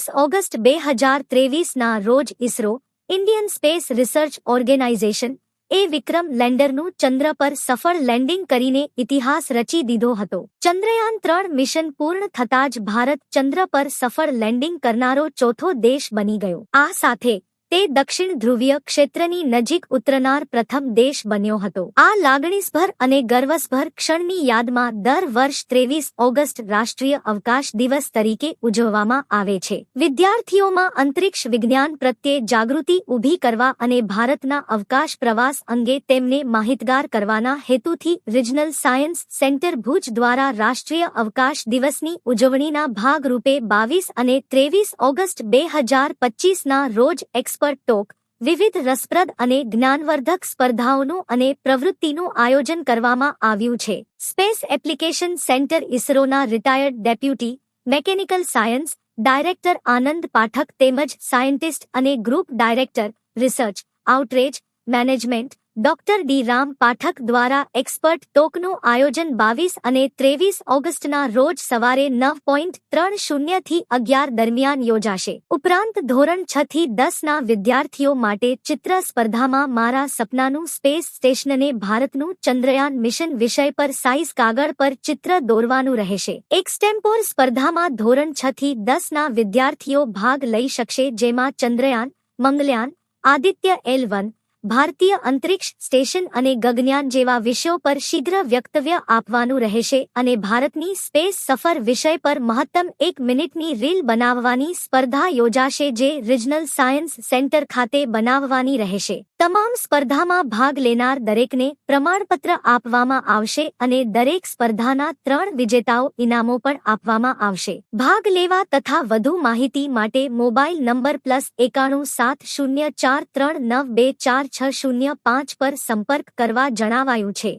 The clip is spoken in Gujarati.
ત્રેવીસ ઓગસ્ટ બે હજાર ત્રેવીસના રોજ ISRO, Indian space research organisation, એ વિક્રમ લેન્ડરનું ચંદ્ર પર સફળ લેન્ડિંગ કરીને ઇતિહાસ રચી દીધો હતો. ચંદ્રયાન ત્રણ મિશન પૂર્ણ થતાં જ ભારત ચંદ્ર પર સફળ લેન્ડિંગ કરનારો ચોથો દેશ બની ગયો. આ સાથે તે દક્ષિણ ધ્રુવીય ક્ષેત્રની નજીક ઉતરનાર પ્રથમ દેશ બન્યો હતો. આ લાગણીસભર અને ગર્વસભર ક્ષણની યાદમાં દર વર્ષ ત્રેવીસ ઓગસ્ટ રાષ્ટ્રીય અવકાશ દિવસ તરીકે ઉજવવામાં આવે છે. વિદ્યાર્થીઓમાં અંતરિક્ષ વિજ્ઞાન પ્રત્યે જાગૃતિ ઊભી કરવા અને ભારતના અવકાશ પ્રવાસ અંગે તેમને માહિતગાર કરવાના હેતુથી રિજનલ સાયન્સ સેન્ટર ભુજ દ્વારા રાષ્ટ્રીય અવકાશ દિવસની ઉજવણીના ભાગરૂપે બાવીસ અને ત્રેવીસ ઓગસ્ટ બે હજાર પચીસના રોજ એક્સપર્ટ ટોક, વિવિધ રસપ્રદ અને જ્ઞાનવર્ધક સ્પર્ધાઓનું અને પ્રવૃત્તિનું આયોજન કરવામાં આવ્યું છે. સ્પેસ એપ્લિકેશન સેન્ટર ઇસરોના retired deputy, mechanical science director Anand Pathak તેમજ સાયન્ટિસ્ટ અને group director, research, outreach, management doctor D Ram Pathak દ્વારા એક્સપર્ટ ટોકનું આયોજન બાવીસ અને ત્રેવીસ ઓગસ્ટના રોજ સવારે નવ પોઈન્ટ ત્રણ શૂન્યથી અગિયાર દરમિયાન યોજાશે. ઉપરાંત ધોરણ છ થી દસના વિદ્યાર્થીઓ માટે ચિત્ર સ્પર્ધામાં મારા સપનાનું સ્પેસ સ્ટેશનને ભારતનું ચંદ્રયાન મિશન વિષય પર સાઇઝ કાગળ પર ચિત્ર દોરવાનું રહેશે. એક્સટેમ્પોર સ્પર્ધામાં ધોરણ છ થી દસના વિદ્યાર્થીઓ ભાગ લઈ શકશે જેમાં ચંદ્રયાન, મંગલયાન, આદિત્ય એલ વન ભારતીય અંતરિક્ષ સ્ટેશન અને ગગનયાન જેવા વિષયો પર શીઘ્ર વક્તવ્ય આપવાનું રહેશે અને ભારતની સ્પેસ સફર વિષય પર મહત્તમ એક મિનિટની રીલ બનાવવાની સ્પર્ધા યોજાશે જે રિજનલ સાયન્સ સેન્ટર ખાતે બનાવવાની રહેશે. તમામ સ્પર્ધામાં ભાગ લેનાર દરેકને પ્રમાણપત્ર આપવામાં આવશે અને દરેક સ્પર્ધાના ત્રણ વિજેતાઓ ઇનામો પણ આપવામાં આવશે. ભાગ લેવા તથા વધુ માહિતી માટે મોબાઈલ નંબર પ્લસ એકાણું સાત શૂન્ય ચાર ત્રણ નવ બે ચાર છ શૂન્ય પાંચ પર સંપર્ક કરવા જણાવાયું છે.